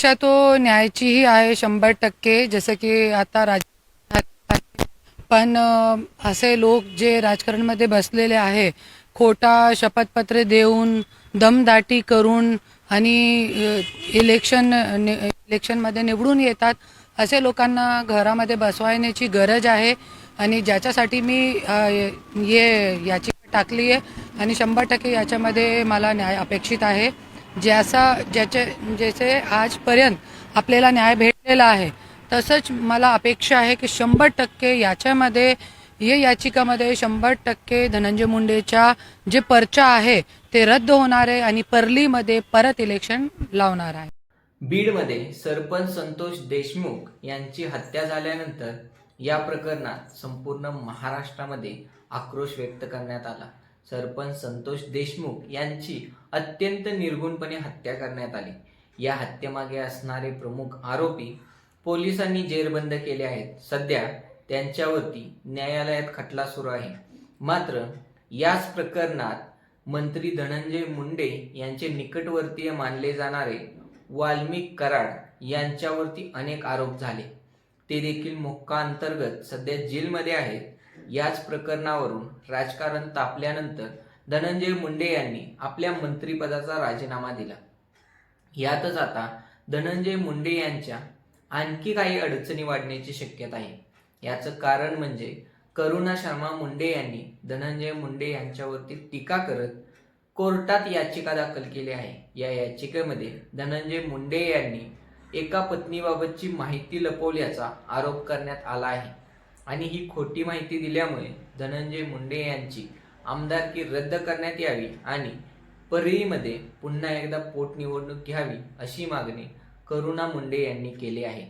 अपेक्षा तो न्यायाचीही आहे शंभर टक्के. जसं की आता राज पण असे लोक जे राजकारणमध्ये बसलेले आहे खोटा शपथपत्र देऊन दमदाटी करून आणि इलेक्शन इलेक्शनमध्ये निवडून येतात असे लोकांना घरामध्ये बसवायण्याची गरज आहे. आणि ज्याच्यासाठी मी ये याची टाकली आहे आणि शंभर टक्के याच्यामध्ये मला न्याय अपेक्षित आहे. ज्याचा ज्याचे जसे आजपर्यंत आपल्याला न्याय भेटलेला आहे तसंच मला अपेक्षा आहे की शंभर टक्के याच्यामध्ये या याचिकामध्ये शंभर टक्के धनंजय मुंडेच्या जे पर्चा आहे ते रद्द होणार आहे आणि परलीमध्ये परत इलेक्शन लावणार आहे. बीडमध्ये सरपंच संतोष देशमुख यांची हत्या झाल्यानंतर या प्रकरणात संपूर्ण महाराष्ट्रामध्ये आक्रोश व्यक्त करण्यात आला. सरपंच संतोष देशमुख यांची अत्यंत निर्गुणपणे हत्या करण्यात आली. या हत्येमागे असणारे प्रमुख आरोपी पोलिसांनी जेरबंद केले आहेत. सध्या त्यांच्यावरती न्यायालयात खटला सुरू आहे. मात्र याच प्रकरणात मंत्री धनंजय मुंडे यांचे निकटवर्तीय मानले जाणारे वाल्मिक कराड यांच्यावरती अनेक आरोप झाले. ते देखील मोक्का अंतर्गत सध्या जेलमध्ये आहेत. याच प्रकरणावरून राजकारण तापल्यानंतर धनंजय मुंडे यांनी आपल्या मंत्रिपदाचा राजीनामा दिला. यातच आता धनंजय मुंडे यांच्या आणखी काही अडचणी वाढण्याची शक्यता आहे. याचं कारण म्हणजे करुणा शर्मा मुंडे यांनी धनंजय मुंडे यांच्यावरती टीका करत कोर्टात याचिका दाखल केली आहे. या याचिकेमध्ये धनंजय मुंडे यांनी एका पत्नीबाबतची माहिती लपवल्याचा आरोप करण्यात आला आहे. आणि ही खोटी माहिती दिल्यामुळे धनंजय मुंडे यांची आमदारकी रद्द करण्यात यावी आणि परळीमध्ये पुन्हा एकदा पोटनिवडणूक घ्यावी अशी मागणी करुणा मुंडे यांनी केली आहे.